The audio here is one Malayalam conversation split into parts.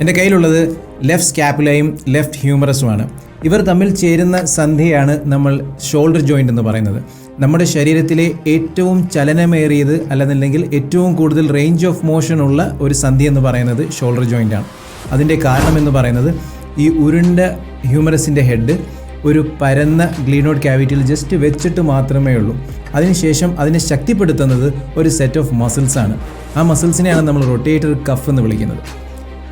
എന്റെ കയ്യിലുള്ളത് ലെഫ്റ്റ് സ്കാപ്പുലയും ലെഫ്റ്റ് ഹ്യൂമറസുമാണ്. ഇവർ തമ്മിൽ ചേരുന്ന സന്ധിയാണ് നമ്മൾ ഷോൾഡർ ജോയിന്റ് എന്ന് പറയുന്നത്. നമ്മുടെ ശരീരത്തിലെ ഏറ്റവും ചലനമേറിയത് അല്ലെന്നുണ്ടെങ്കിൽ ഏറ്റവും കൂടുതൽ റേഞ്ച് ഓഫ് മോഷൻ ഉള്ള ഒരു സന്ധി എന്ന് പറയുന്നത് ഷോൾഡർ ജോയിന്റ് ആണ്. അതിന്റെ കാരണം എന്ന് പറയുന്നത് ഈ ഉരുണ്ട ഹ്യൂമറസിന്റെ ഹെഡ് ഒരു പരന്ന ഗ്ലീനോഡ് ക്യാവിറ്റിയിൽ ജസ്റ്റ് വെച്ചിട്ട് മാത്രമേ ഉള്ളൂ. അതിനുശേഷം അതിനെ ശക്തിപ്പെടുത്തുന്നത് ഒരു സെറ്റ് ഓഫ് മസിൽസാണ് ആ മസിൽസിനെയാണ് നമ്മൾ റൊട്ടേറ്റർ കഫ് എന്ന് വിളിക്കുന്നത്.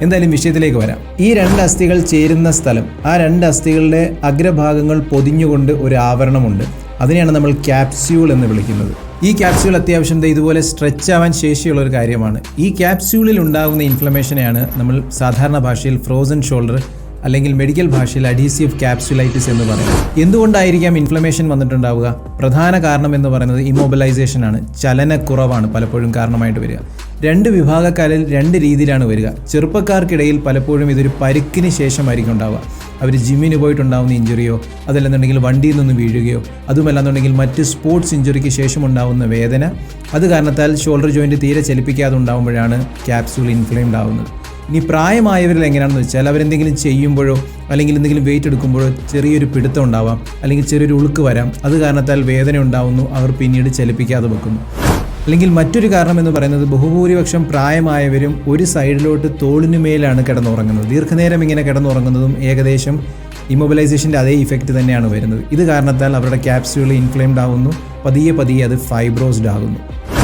എന്തായാലും വിഷയത്തിലേക്ക് വരാം. ഈ രണ്ട് അസ്ഥികൾ ചേരുന്ന സ്ഥലം ആ രണ്ട് അസ്ഥികളുടെ അഗ്രഭാഗങ്ങൾ പൊതിഞ്ഞുകൊണ്ട് ഒരു ആവരണമുണ്ട്. അതിനെയാണ് നമ്മൾ ക്യാപ്സ്യൂൾ എന്ന് വിളിക്കുന്നത്. ഈ ക്യാപ്സ്യൂൾ അത്യാവശ്യം ഇതുപോലെ സ്ട്രെച്ച് ആവാൻ ശേഷിയുള്ള ഒരു കാര്യമാണ്. ഈ ക്യാപ്സ്യൂളിൽ ഉണ്ടാകുന്ന ഇൻഫ്ലമേഷനെയാണ് നമ്മൾ സാധാരണ ഭാഷയിൽ ഫ്രോസൺ ഷോൾഡർ അല്ലെങ്കിൽ മെഡിക്കൽ ഭാഷയിൽ അഡീസീവ് ക്യാപ്സുലൈറ്റിസ് എന്ന് പറയുന്നത്. എന്തുകൊണ്ടായിരിക്കാം ഇൻഫ്ലമേഷൻ വന്നിട്ടുണ്ടാവുക? പ്രധാന കാരണം എന്ന് പറയുന്നത് ഇമ്മൊബിലൈസേഷൻ ആണ് ചലനക്കുറവാണ് പലപ്പോഴും കാരണമായിട്ട് വരിക. രണ്ട് വിഭാഗക്കാരിൽ രണ്ട് രീതിയിലാണ് വരിക. ചെറുപ്പക്കാർക്കിടയിൽ പലപ്പോഴും ഇതൊരു പരുക്കിന് ശേഷമായിരിക്കും ഉണ്ടാവുക. അവർ ജിമ്മിന് പോയിട്ടുണ്ടാവുന്ന ഇഞ്ചുറിയോ അതല്ലെന്നുണ്ടെങ്കിൽ വണ്ടിയിൽ നിന്ന് വീഴുകയോ അതുമല്ലാന്നുണ്ടെങ്കിൽ മറ്റ് സ്പോർട്സ് ഇഞ്ചുറിക്ക് ശേഷം ഉണ്ടാവുന്ന വേദന. അത് കാരണത്താൽ ഷോൾഡർ ജോയിന്റ് തീരെ ചലിപ്പിക്കാതെ ഉണ്ടാകുമ്പോഴാണ് ക്യാപ്സ്യൂൾ ഇൻഫ്ലെയിംഡ് ആവുന്നത് ഇനി പ്രായമായവരിൽ എങ്ങനെയാണെന്ന് വെച്ചാൽ അവരെന്തെങ്കിലും ചെയ്യുമ്പോഴോ അല്ലെങ്കിൽ എന്തെങ്കിലും വെയിറ്റ് എടുക്കുമ്പോഴോ ചെറിയൊരു പിടുത്തം ഉണ്ടാവാം അല്ലെങ്കിൽ ചെറിയൊരു ഉളുക്ക് വരാം. അത് കാരണത്താൽ വേദന ഉണ്ടാവുന്നു അവർ പിന്നീട് ചലിപ്പിക്കാതെ വെക്കുന്നു. അല്ലെങ്കിൽ മറ്റൊരു കാരണം എന്ന് പറയുന്നത് ബഹുഭൂരിപക്ഷം പ്രായമായവരും ഒരു സൈഡിലോട്ട് തോളിനുമേലാണ് കിടന്നുറങ്ങുന്നത്. ദീർഘനേരം ഇങ്ങനെ കിടന്നുറങ്ങുന്നതും ഏകദേശം ഇമ്മൊബിലൈസേഷന്റെ അതേ ഇഫക്റ്റ് തന്നെയാണ് വരുന്നത്. ഇത് കാരണത്താൽ അവരുടെ ക്യാപ്സ്യൂൾ ഇൻഫ്ലെയിംഡ് ആകുന്നു പതിയെ പതിയെ അത് ഫൈബ്രോസ്ഡ് ആകുന്നു.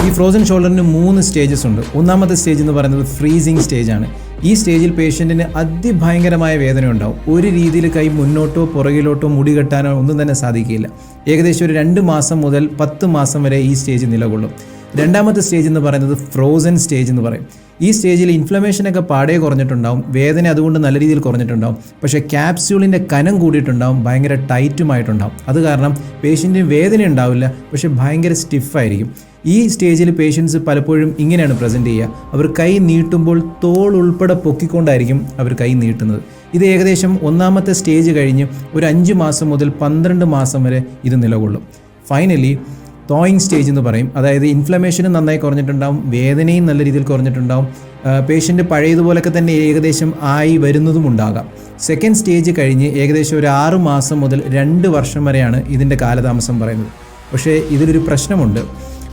ഈ ഫ്രോസൺ ഷോൾഡറിന് മൂന്ന് സ്റ്റേജസ് ഉണ്ട്. ഒന്നാമത്തെ സ്റ്റേജ് എന്ന് പറയുന്നത് ഫ്രീസിങ് ആണ് ഈ സ്റ്റേജിൽ പേഷ്യന്റിന് അതിഭയങ്കരമായ വേദന ഉണ്ടാവും. ഒരു രീതിയിൽ കൈ മുന്നോട്ടോ പുറകിലോട്ടോ മുടി കെട്ടാനോ ഒന്നും തന്നെ സാധിക്കില്ല. ഏകദേശം ഒരു രണ്ട് മാസം മുതൽ പത്ത് മാസം വരെ ഈ സ്റ്റേജ് നിലകൊള്ളും. രണ്ടാമത്തെ സ്റ്റേജ് എന്ന് പറയുന്നത് ഫ്രോസൺ സ്റ്റേജ് എന്ന് പറയും. ഈ സ്റ്റേജിൽ ഇൻഫ്ലമേഷനൊക്കെ പാടേ കുറഞ്ഞിട്ടുണ്ടാവും വേദന അതുകൊണ്ട് നല്ല രീതിയിൽ കുറഞ്ഞിട്ടുണ്ടാവും പക്ഷേ ക്യാപ്സ്യൂളിന്റെ കനം കൂടിയിട്ടുണ്ടാവും ഭയങ്കര ടൈറ്റുമായിട്ടുണ്ടാവും അത് കാരണം പേഷ്യന്റിന് വേദന ഉണ്ടാവില്ല പക്ഷേ ഭയങ്കര സ്റ്റിഫായിരിക്കും ഈ സ്റ്റേജിൽ പേഷ്യൻസ് പലപ്പോഴും ഇങ്ങനെയാണ് പ്രസന്റ് ചെയ്യുക. അവർ കൈ നീട്ടുമ്പോൾ തോൾ ഉൾപ്പെടെ പൊക്കിക്കൊണ്ടായിരിക്കും അവർ കൈ നീട്ടുന്നത്. ഇത് ഏകദേശം ഒന്നാമത്തെ സ്റ്റേജ് കഴിഞ്ഞ് ഒരു അഞ്ച് മാസം മുതൽ പന്ത്രണ്ട് മാസം വരെ ഇത് നിലകൊള്ളും. ഫൈനലി തോയിങ് സ്റ്റേജ് എന്ന് പറയും. അതായത് ഇൻഫ്ലമേഷനും നന്നായി കുറഞ്ഞിട്ടുണ്ടാവും വേദനയും നല്ല രീതിയിൽ കുറഞ്ഞിട്ടുണ്ടാവും പേഷ്യന്റ് പഴയതുപോലൊക്കെ തന്നെ ഏകദേശം ആയി വരുന്നതും ഉണ്ടാകാം. സെക്കൻഡ് സ്റ്റേജ് കഴിഞ്ഞ് ഏകദേശം ഒരു ആറ് മാസം മുതൽ രണ്ട് വർഷം വരെയാണ് ഇതിന്റെ കാലതാമസം പറയുന്നത്. പക്ഷേ ഇതിലൊരു പ്രശ്നമുണ്ട്.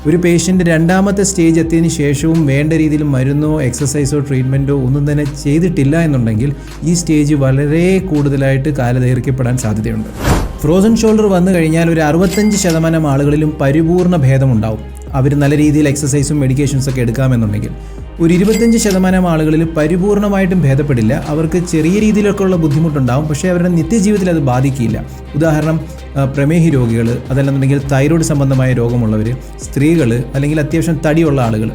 ഒരു പേഷ്യന്റ് രണ്ടാമത്തെ സ്റ്റേജ് എത്തിയതിന് ശേഷവും വേണ്ട രീതിയിൽ മരുന്നോ എക്സസൈസോ ട്രീറ്റ്മെന്റോ ഒന്നും തന്നെ ചെയ്തിട്ടില്ല എന്നുണ്ടെങ്കിൽ ഈ സ്റ്റേജ് വളരെ കൂടുതലായിട്ട് കാലദൈർഘ്യപ്പെടാൻ സാധ്യതയുണ്ട്. ഫ്രോസൺ ഷോൾഡർ വന്നു കഴിഞ്ഞാൽ ഒരു അറുപത്തഞ്ച് ശതമാനം ആളുകളിലും പരിപൂർണ ഭേദമുണ്ടാവും. അവർ നല്ല രീതിയിൽ എക്സസൈസും മെഡിക്കേഷൻസ് ഒക്കെ എടുക്കാമെന്നുണ്ടെങ്കിൽ. ഒരു ഇരുപത്തഞ്ച് ശതമാനം ആളുകളിൽ പരിപൂർണമായിട്ടും ഭേദപ്പെടില്ല. അവർക്ക് ചെറിയ രീതിയിലൊക്കെ ഉള്ള ബുദ്ധിമുട്ടുണ്ടാവും. പക്ഷേ അവരുടെ നിത്യജീവിതത്തിൽ അത് ബാധിക്കില്ല ഉദാഹരണം പ്രമേഹി രോഗികൾ അതല്ലെന്നുണ്ടെങ്കിൽ തൈറോയ്ഡ് സംബന്ധമായ രോഗമുള്ളവർ സ്ത്രീകൾ അല്ലെങ്കിൽ അത്യാവശ്യം തടിയുള്ള ആളുകൾ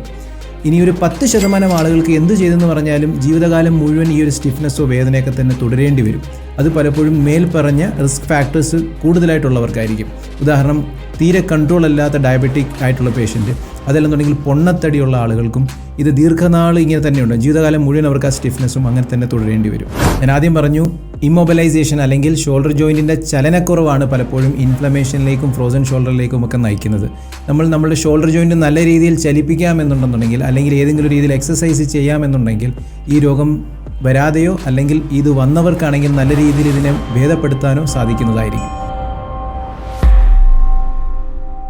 ഇനി ഒരു പത്ത് ശതമാനം ആളുകൾക്ക് എന്ത് ചെയ്തെന്ന് പറഞ്ഞാലും ജീവിതകാലം മുഴുവൻ ഈ ഒരു സ്റ്റിഫ്നെസ്സോ വേദനയൊക്കെ തന്നെ തുടരേണ്ടി വരും. അത് പലപ്പോഴും മേൽ പറഞ്ഞ റിസ്ക് ഫാക്ടേഴ്സ് കൂടുതലായിട്ടുള്ളവർക്കായിരിക്കും. ഉദാഹരണം തീരെ കൺട്രോൾ അല്ലാത്ത ഡയബറ്റിക് ആയിട്ടുള്ള പേഷ്യന്റ് അതല്ലെന്നുണ്ടെങ്കിൽ പൊണ്ണത്തടിയുള്ള ആളുകൾക്കും ഇത് ദീർഘനാൾ ഇങ്ങനെ തന്നെയുണ്ട് ജീവിതകാലം മുഴുവൻ അവർക്ക് ആ സ്റ്റിഫ്നെസ്സും അങ്ങനെ തന്നെ തുടരേണ്ടി വരും. ഞാൻ ആദ്യം പറഞ്ഞു ഇമ്മൊബിലൈസേഷൻ അല്ലെങ്കിൽ ഷോൾഡർ ജോയിന്റിന്റെ ചലനക്കുറവാണ് പലപ്പോഴും ഇൻഫ്ലമേഷനിലേക്കും ഫ്രോസൺ ഷോൾഡറിലേക്കും ഒക്കെ നയിക്കുന്നത്. നമ്മൾ നമ്മുടെ ഷോൾഡർ ജോയിന്റ് നല്ല രീതിയിൽ ചലിപ്പിക്കാമെന്നുണ്ടെന്നുണ്ടെങ്കിൽ അല്ലെങ്കിൽ ഏതെങ്കിലും രീതിയിൽ എക്സസൈസ് ചെയ്യാമെന്നുണ്ടെങ്കിൽ ഈ രോഗം വരാതെയോ അല്ലെങ്കിൽ ഇത് വന്നവർക്കാണെങ്കിൽ നല്ല രീതിയിൽ ഇതിനെ ഭേദപ്പെടുത്താനോ സാധിക്കുന്നതായിരിക്കും.